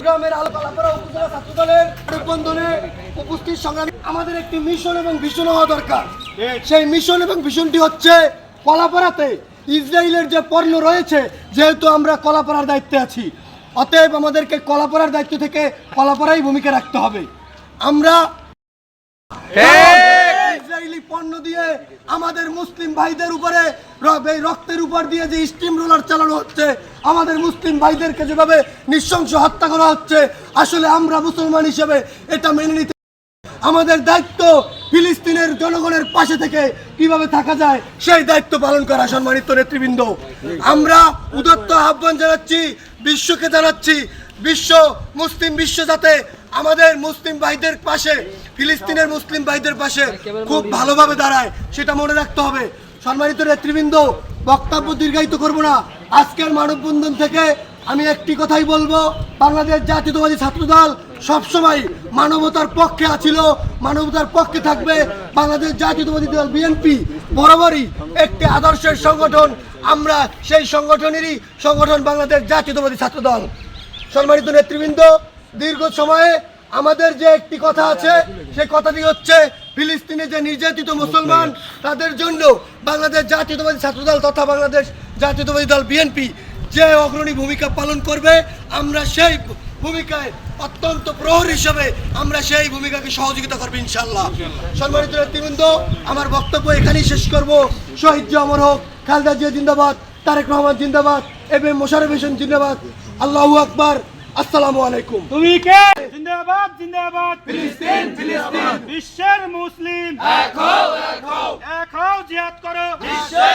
গ্রামের আলোকালাপাড়া উপজেলা ছাত্র দলের বন্ধনে উপস্থিত সংগ্রামী। আমাদের একটি মিশন এবং ভীষণ হওয়া দরকার। সেই মিশন এবং ভীষণটি হচ্ছে কলাপাড়াতে ইসরায়েলের যে পণ্য রয়েছে যেহেতু আমরা কলাপাড়ার দায়িত্বে আছি। অতএব আমাদেরকে কলাপাড়ার দায়িত্ব থেকে কলাপাড়াই ভূমিকা রাখতে হবে। আমরা ইসরায়েলি পণ্য দিয়ে আমাদের মুসলিম ভাইদের উপরে রক্তের উপর দিয়ে যে স্টিম রোলার চালানো হচ্ছে আমাদের মুসলিম ভাইদেরকে যেভাবে নৃশংস হত্যা করা হচ্ছে, আসলে আমরা মুসলমান হিসেবে এটা মেনে নিতে আমাদের দায়িত্ব ফিলিস্তিনের জনগণের পাশে থেকে কীভাবে থাকা যায়, সেই দায়িত্ব পালন করা সম্মানিত নেতৃবৃন্দ। আমরা উদত্ত আহ্বান জানাচ্ছি, বিশ্বকে জানাচ্ছি, বিশ্ব, মুসলিম বিশ্ব যাতে আমাদের মুসলিম ভাইদের পাশে, ফিলিস্তিনের মুসলিম ভাইদের পাশে খুব ভালোভাবে দাঁড়ায়, সেটা মনে রাখতে হবে। সম্মানিত নেতৃবৃন্দ বক্তব্য দীর্ঘায়িত করব না। আজকের মানববন্ধন থেকে আমি একটি কথাই বলব, বাংলাদেশ জাতীয়তাবাদী ছাত্রদল সবসময় মানবতার পক্ষে আছিল, মানবতার পক্ষে থাকবে বাংলাদেশ জাতীয়তাবাদী দল বিএনপি। বরাবরই একটি আদর্শের সংগঠন, আমরা সেই সংগঠনেরই সংগঠন বাংলাদেশ জাতীয়তাবাদী ছাত্রদল। সম্মানিত নেতৃবৃন্দ, দীর্ঘ সময়ে আমাদের যে একটি কথা আছে সেই কথাটি হচ্ছে ফিলিস্তিনে যে নির্যাতিত মুসলমান তাদের জন্য বাংলাদেশ জাতীয়তাবাদী ছাত্রদল তথা বাংলাদেশ জাতীয়তাবাদী দল বিএনপি যে অগ্রণী ভূমিকা পালন করবে আমরা সেই ভূমিকায় অত্যন্ত প্রহর হিসাবে আমরা সেই ভূমিকাকে সহযোগিতা করব ইনশাল্লাহ সম্মানিত নেতৃবৃন্দ আমার বক্তব্য এখানেই শেষ করব। শহীদ অমর হোক খালদা জিয়া জিন্দাবাদ তারেক রহমান জিন্দাবাদ এম এম মোশারফ হোসেন জিন্দাবাদ আল্লাহু আকবার। আসসালামু আলাইকুম। তুমি কে? জিন্দাবাদ জিন্দাবাদ। ফিলিস্তিন ফিলিস্তিন। বিশ্বের মুসলিম। এক হও এক হও। এক হও জিহাদ করো। বিশ্বের